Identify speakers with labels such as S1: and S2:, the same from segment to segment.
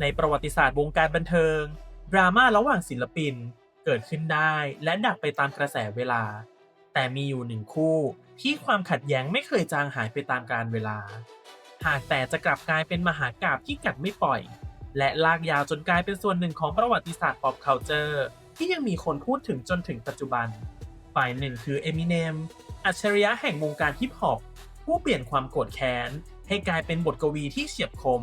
S1: ในประวัติศาสตร์วงการบันเทิง ดราม่าระหว่างศิลปินเกิดขึ้นได้และดับไปตามกระแสเวลา แต่มีอยู่หนึ่งคู่ที่ความขัดแย้งไม่เคยจางหายไปตามกาลเวลา หากแต่จะกลับกลายเป็นมหากราบที่กัดไม่ปล่อย และลากยาวจนกลายเป็นส่วนหนึ่งของประวัติศาสตร์ pop culture ที่ยังมีคนพูดถึงจนถึงปัจจุบัน ฝ่ายหนึ่งคือ Eminem อัจฉริยะแห่งวงการฮิปฮอปผู้เปลี่ยนความโกรธแค้นให้กลายเป็นบทกวีที่เฉียบคม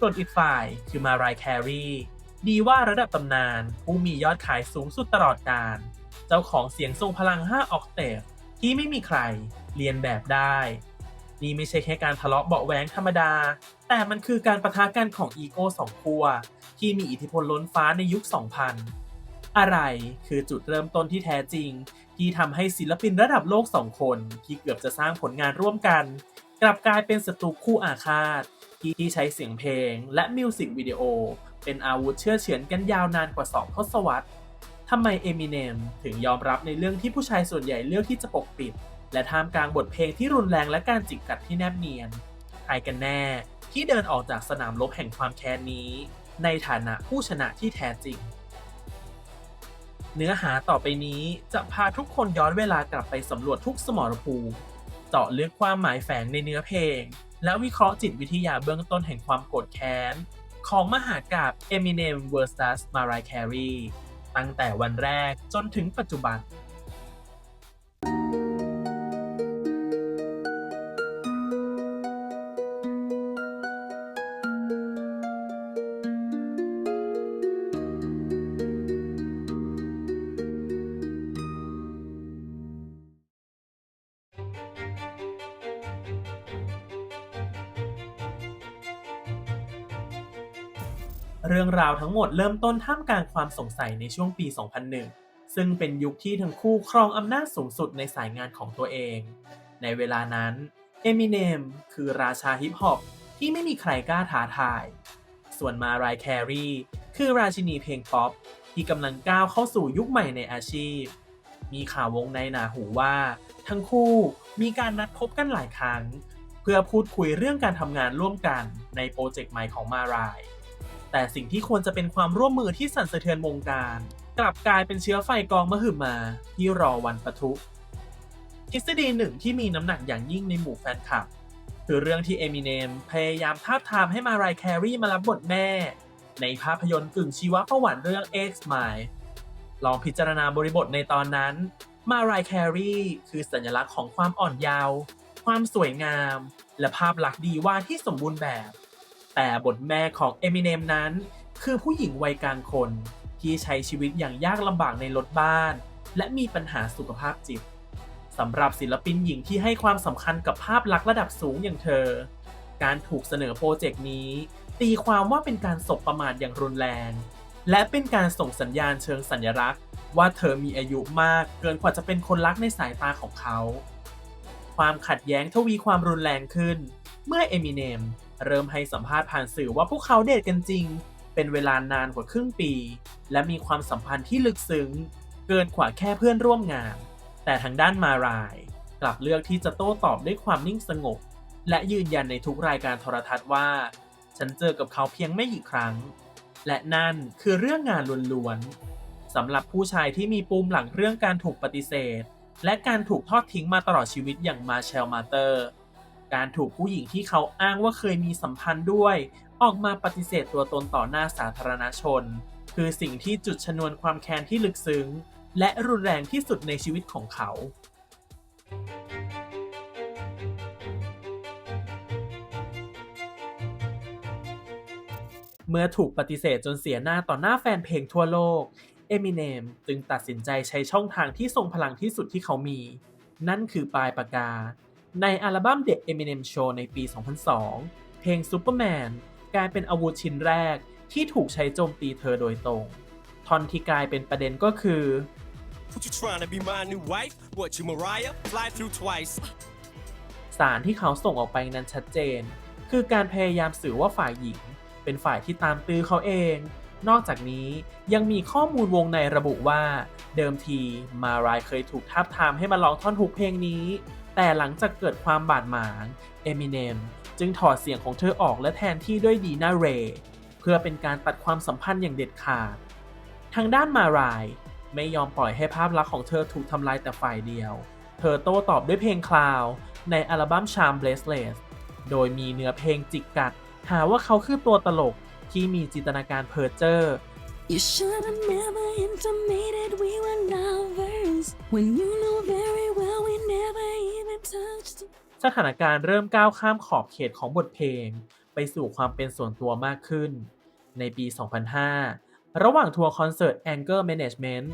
S1: ส่วนอีกฝ่ายคือมารายแครีดีว่าระดับตำนาน ผู้มียอดขายสูงสุดตลอดกาลเจ้าของเสียงทรงพลัง 5 ออกเตฟที่ไม่มีใครเรียนแบบได้ นี่ไม่ใช่แค่การทะเลาะเบาแหวงธรรมดา แต่มันคือการประทะกันของอีโก้สองขั้วที่มีอิทธิพลล้นฟ้าในยุค 2000 อะไรคือจุดเริ่มต้นที่แท้จริง ที่ทำให้ศิลปินระดับโลกสองคน ที่เกือบจะสร้างผลงานร่วมกัน กลับกลายเป็นศัตรูคู่อาฆาต ที่ใช้เสียงเพลงและมิวสิกวิดีโอเป็นอาวุธเชื่อเฉือนกันยาวนานกว่า 2 ทศวรรษทำไมเอมิเนมถึงยอมรับในเรื่องที่ผู้ชายส่วนใหญ่เลือกที่จะปกปิด และท่ามกลางบทเพลงที่รุนแรงและการจิกกัดที่แนบเนียนใครกันแน่ที่เดินออกจากสนามรบแห่งความแค้นนี้ ในฐานะผู้ชนะที่แท้จริง เนื้อหาต่อไปนี้จะพาทุกคนย้อนเวลากลับไปสำรวจทุกสมรภูมิเจาะลึกความหมายแฝงในเนื้อเพลง และวิเคราะห์จิตวิทยาเบื้องต้นแห่งความโกรธแค้น ของมหากาบ Eminem vs Mariah Carey ตั้งแต่วันแรกจนถึงปัจจุบัน เรื่องราวทั้งหมดเริ่มต้นท่ามกลางความสงสัยในช่วงปี 2001 ซึ่งเป็นยุคที่ทั้งคู่ครองอำนาจสูงสุดในสายงานของตัวเอง ในเวลานั้นเอมิเนมคือราชาฮิปฮอปที่ไม่มีใครกล้าท้าทาย ส่วนมารายแครีคือราชินีเพลงป๊อปที่กำลังก้าวเข้าสู่ยุคใหม่ในอาชีพ มีข่าววงในหนาหูว่า ทั้งคู่มีการนัดพบกันหลายครั้ง เพื่อพูดคุยเรื่องการทำงานร่วมกันในโปรเจกต์ใหม่ของมาราย แต่สิ่งที่ควรจะเป็นความร่วมมือที่สั่นสะเทือนวงการ กลับกลายเป็นเชื้อไฟกองมหึมา ที่รอวันปะทุทฤษฎีหนึ่งที่มีน้ำหนักอย่างยิ่งในหมู่แฟนคลับ คือเรื่องที่เอมิเนมพยายามทาบทามให้มารายแครีมารับบทแม่ ในภาพยนตร์กึ่งชีวประวัติเรื่อง X Mile ลองพิจารณาบริบทในตอนนั้น มารายแครีคือสัญลักษณ์ของความอ่อนเยาว์ความสวยงาม และภาพลักษณ์ดีว่าที่สมบูรณ์แบบ แต่บทแม่ของเอมิเนมนั้น คือผู้หญิงวัยกลางคน ที่ใช้ชีวิตอย่างยากลำบากในรถบ้าน และมีปัญหาสุขภาพจิตสำหรับศิลปินหญิงที่ให้ความสำคัญกับภาพลักษณ์ระดับสูงอย่างเธอ การถูกเสนอโปรเจกต์นี้ ตีความว่าเป็นการสบประมาทอย่างรุนแรง และเป็นการส่งสัญญาณเชิงสัญลักษณ์ ว่าเธอมีอายุมากเกินกว่าจะเป็นคนรักในสายตาของเขา ความขัดแย้งทวีความรุนแรงขึ้น เมื่อเอมิเนม เริ่มให้สัมภาษณ์ผ่านสื่อว่าพวกเขาเดทกันจริง เป็นเวลานานกว่าครึ่งปี และมีความสัมพันธ์ที่ลึกซึ้ง เกินกว่าแค่เพื่อนร่วมงาน แต่ทางด้านมาราย กลับเลือกที่จะโต้ตอบด้วยความนิ่งสงบ และยืนยันในทุกรายการโทรทัศน์ว่า ฉันเจอกับเขาเพียงไม่กี่ครั้ง และนั่นคือเรื่องงานล้วนๆสำหรับผู้ชายที่มีปูมหลังเรื่องการถูกปฏิเสธ และการถูกทอดทิ้งมาตลอดชีวิตอย่างมาเชลมาเตอร์ การถูกผู้หญิงที่เขาอ้างว่าเคยมีสัมพันธ์ด้วย ออกมาปฏิเสธตัวตนต่อหน้าสาธารณชน คือสิ่งที่จุดชนวนความแค้นที่ลึกซึ้ง และรุนแรงที่สุดในชีวิตของเขาเมื่อถูกปฏิเสธจนเสียหน้าต่อหน้าแฟนเพลงทั่วโลก เอมิเนมจึงตัดสินใจใช้ช่องทางที่ทรงพลังที่สุดที่เขามี นั่นคือปลายปากกา ในอัลบั้ม The Eminem Show ในปี 2002 เพลง Superman กลายเป็นอาวุธชิ้นแรกที่ถูกใช้โจมตีเธอโดยตรง ท่อนที่กลายเป็นประเด็นก็คือ
S2: What you trying to be my new wife? What you Mariah? Fly through twice.
S1: สารที่เขาส่งออกไปนั้นชัดเจน คือการพยายามสื่อว่าฝ่ายหญิง เป็นฝ่ายที่ตามตื้อเขาเอง นอกจากนี้ยังมีข้อมูลวงในระบุว่า เดิมทีมารายเคยถูกทับทามให้มาร้องท่อนฮุกเพลงนี้ แต่หลังจากเกิดความบาดหมางเอมิเนมจึงถอดเสียงของเธอออกและแทนที่ด้วยดีนาเรเพื่อเป็นการตัดความสัมพันธ์อย่างเด็ดขาด ทางด้านมารายไม่ยอมปล่อยให้ภาพลักษณ์ของเธอถูกทำลายแต่ฝ่ายเดียว เธอโต้ตอบด้วยเพลงคลาวในอัลบั้ม Charm Bracelet โดยมีเนื้อเพลงจิกกัด หาว่าเขาคือตัวตลกที่มีจินตนาการเพ้อเจ้อ
S3: You should have never intimated we were lovers when you know very well we never.
S1: สถานการณ์เริ่มก้าวข้ามขอบเขตของบทเพลง ไปสู่ความเป็นส่วนตัวมากขึ้น ในปี 2005 ระหว่างทัวร์คอนเสิร์ต Anger Management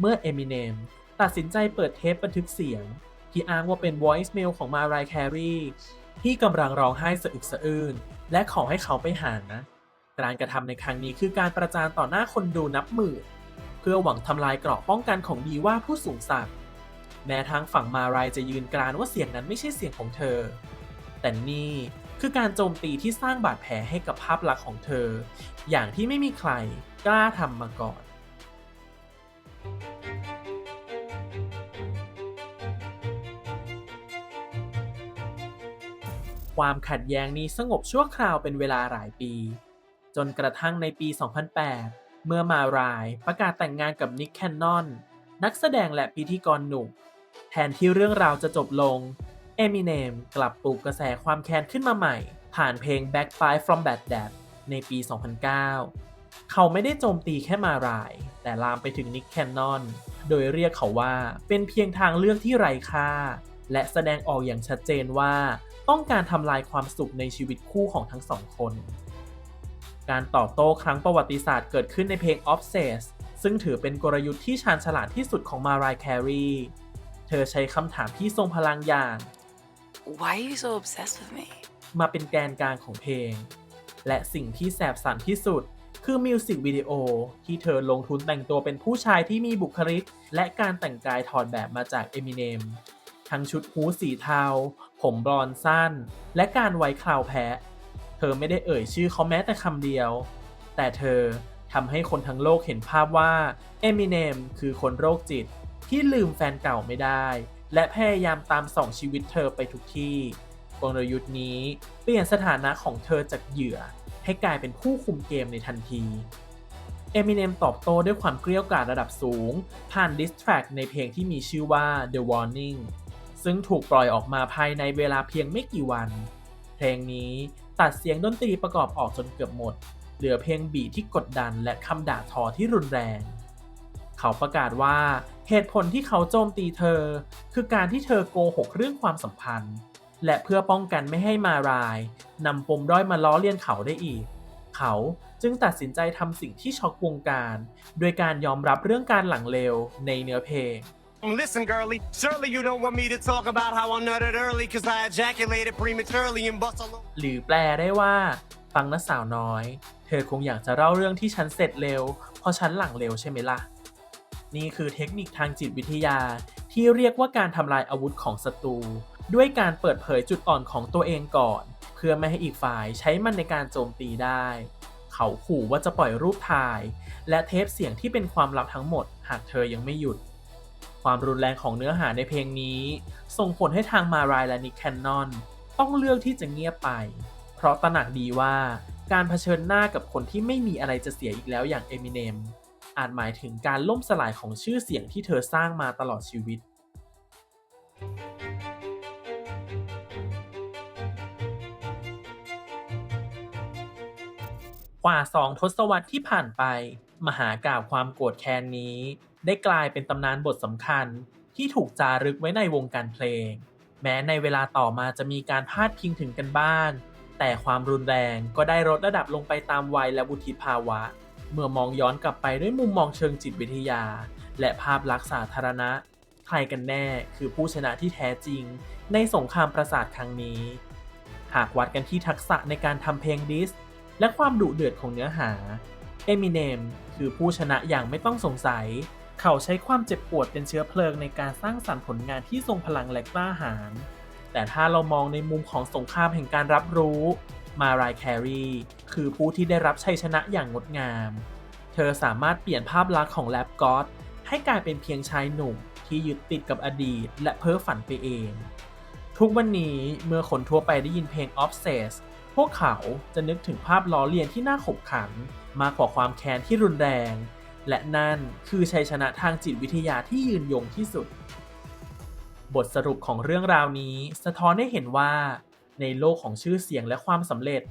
S1: เมื่อ Eminem ตัดสินใจเปิดเทปบันทึกเสียง ที่อ้างว่าเป็น voicemail ของ Mariah Carey ที่กำลังร้องไห้สะอึกสะอื้นและขอให้เขาไปหานะ การกระทำในครั้งนี้คือการประจานต่อหน้าคนดูนับหมื่นเพื่อหวังทำลายเกราะป้องกันของดีว่าผู้สูงศักดิ์ แม้ทางฝั่งมารายจะยืนกรานว่าเสียงนั้นไม่ใช่เสียงของเธอ แต่นี่คือการโจมตีที่สร้างบาดแผลให้กับภาพลักษณ์ของเธอ อย่างที่ไม่มีใครกล้าทำมาก่อนความขัดแย้งนี้สงบชั่วคราวเป็นเวลาหลายปี จนกระทั่งในปี 2008 เมื่อมารายประกาศแต่งงานกับนิกแคนนอน นักแสดงและพิธีกรหนุ่ม แทนที่เรื่องราวจะจบลง เอมิเนมกลับปลุกกระแสความแค้นขึ้นมาใหม่ ผ่านเพลง Back Five from Baghdad ในปี 2009 เขาไม่ได้โจมตีแค่มาราย แต่ลามไปถึงนิกแคนนอน โดยเรียกเขาว่าเป็นเพียงทางเลือกที่ไร้ค่า และแสดงออกอย่างชัดเจนว่าต้องการทำลายความสุขในชีวิตคู่ของทั้งสองคน การตอบโต้ครั้งประวัติศาสตร์เกิดขึ้นในเพลง Obsess ซึ่งถือเป็นกลยุทธ์ที่ชาญฉลาดที่สุดของมารายแครี เธอใช้คำถามที่ทรงพลังอย่าง
S3: Why are you so obsessed with me?
S1: มาเป็นแกนกลางของเพลง และสิ่งที่แสบสันที่สุด คือมิวสิกวิดีโอที่เธอลงทุนแต่งตัวเป็นผู้ชายที่มีบุคลิก และการแต่งกายถอดแบบมาจากเอมิเนมทั้งชุดฮู้ดสีเทา ผมบลอนด์สั้น และการไว้คราวแพะ เธอไม่ได้เอ่ยชื่อเขาแม้แต่คำเดียว แต่เธอทำให้คนทั้งโลกเห็นภาพว่าเอมิเนมคือคนโรคจิต ที่ลืมแฟนเก่าไม่ได้ และพยายามตามส่องชีวิตเธอไปทุกที่ กลยุทธ์นี้เปลี่ยนสถานะของเธอจากเหยื่อ ให้กลายเป็นผู้คุมเกมในทันทีเอมิเนมตอบโต้ด้วยความเกรี้ยวกราดระดับสูง ผ่านดิสแทรกในเพลงที่มีชื่อว่า The Warning ซึ่งถูกปล่อยออกมาภายในเวลาเพียงไม่กี่วัน เพลงนี้ตัดเสียงดนตรีประกอบออกจนเกือบหมด เหลือเพลงบีที่กดดันและคำด่าทอที่รุนแรง เขาประกาศว่า เหตุผลที่เขาโจมตีเธอ คือการที่เธอโกหกเรื่องความสัมพันธ์ และเพื่อป้องกันไม่ให้มารายนำปมด้อยมาล้อเลียนเขาได้อีก เขาจึงตัดสินใจทำสิ่งที่ช็อกวงการ โดยการยอมรับเรื่องการหลังเลวในเนื้อเพลง
S2: Listen, girlie, surely you don't want me to talk about how I nutted early cause I ejaculated prematurely and bust all over.
S1: หรือแปลได้ว่า ฟังนะสาวน้อย เธอคงอยากจะเล่าเรื่องที่ฉันเสร็จเร็ว เพราะฉันหลังเร็วใช่ไหมล่ะ นี่คือเทคนิคทางจิตวิทยา ที่เรียกว่าการทำลายอาวุธของศัตรู ด้วยการเปิดเผยจุดอ่อนของตัวเองก่อน เพื่อไม่ให้อีกฝ่ายใช้มันในการโจมตีได้ เขาขู่ว่าจะปล่อยรูปถ่าย และเทปเสียงที่เป็นความลับทั้งหมด หากเธอยังไม่หยุด ความรุนแรงของเนื้อหาในเพลงนี้ ส่งผลให้ทางมารายและนิกแคนนอนต้องเลือกที่จะเงียบไป เพราะตระหนักดีว่าการเผชิญหน้ากับคนที่ไม่มีอะไรจะเสียอีกแล้วอย่างเอมิเนม อาจหมายถึงการล่มสลายของชื่อเสียงที่เธอสร้างมาตลอดชีวิต กว่าสองทศวรรษที่ผ่านไป มหากาบความโกรธแค้นนี้ ได้กลายเป็นตำนานบทสำคัญที่ถูกจารึกไว้ในวงการเพลง แม้ในเวลาต่อมาจะมีการพาดพิงถึงกันบ้างแต่ความรุนแรงก็ได้ลดระดับลงไปตามวัยและวุฒิภาวะ เมื่อมองย้อนกลับไปด้วยมุมมองเชิงจิตวิทยา และภาพลักษณ์สาธารณะ ใครกันแน่คือผู้ชนะที่แท้จริง ในสงครามประสาทครั้งนี้ หากวัดกันที่ทักษะในการทำเพลงดิส และความดุเดือดของเนื้อหาเอมิเนมคือผู้ชนะอย่างไม่ต้องสงสัย เขาใช้ความเจ็บปวดเป็นเชื้อเพลิงในการสร้างสรรค์ผลงานที่ทรงพลังและกล้าหาญแต่ถ้าเรามองในมุมของสงครามแห่งการรับรู้ มารายแครีคือผู้ที่ได้รับชัยชนะอย่างงดงาม เธอสามารถเปลี่ยนภาพลักษณ์ของแรปก็อดให้กลายเป็นเพียงชายหนุ่มที่ยึดติดกับอดีตและเพ้อฝันไปเอง ทุกวันนี้เมื่อคนทั่วไปได้ยินเพลง Obsess พวกเขาจะนึกถึงภาพล้อเลียนที่น่าขบขัน มากกว่าความแค้นที่รุนแรง และนั่นคือชัยชนะทางจิตวิทยาที่ยืนยงที่สุด บทสรุปของเรื่องราวนี้สะท้อนให้เห็นว่า ในโลกของชื่อเสียงและความสำเร็จ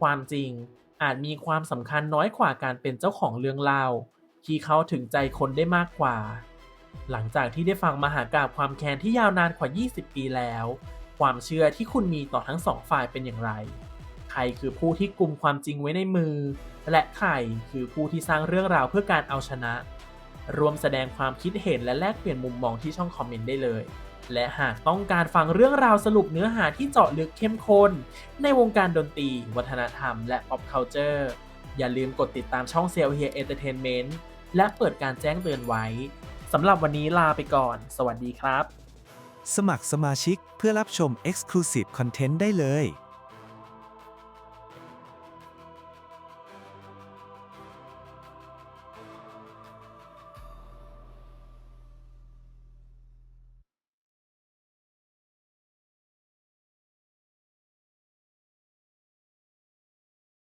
S1: ความจริง อาจมีความสำคัญน้อยกว่าการเป็นเจ้าของเรื่องเล่าที่เขาถึงใจคนได้มากกว่า หลังจากที่ได้ฟังมหากาบความแค้นที่ยาวนานกว่า 20 ปีแล้ว ความเชื่อที่คุณมีต่อทั้งสองฝ่ายเป็นอย่างไร ใครคือผู้ที่กลุ่มความจริงไว้ในมือ และใครคือผู้ที่สร้างเรื่องราวเพื่อการเอาชนะ รวมแสดงความคิดเห็นและแลกเปลี่ยนมุมมองที่ช่องคอมเมนต์ได้เลย และหากต้องการฟังเรื่องราวสรุปเนื้อหาที่เจาะลึกเข้มข้น ในวงการดนตรี วัฒนธรรมและ pop culture อย่าลืมกดติดตามช่อง c e l Here Entertainment และเปิดการแจ้งเตือนไว้สำหรับวันนี้ลาไปก่อน สวัสดีครับ
S4: สมัครสมาชิกเพื่อรับชม Exclusive Content ได้เลย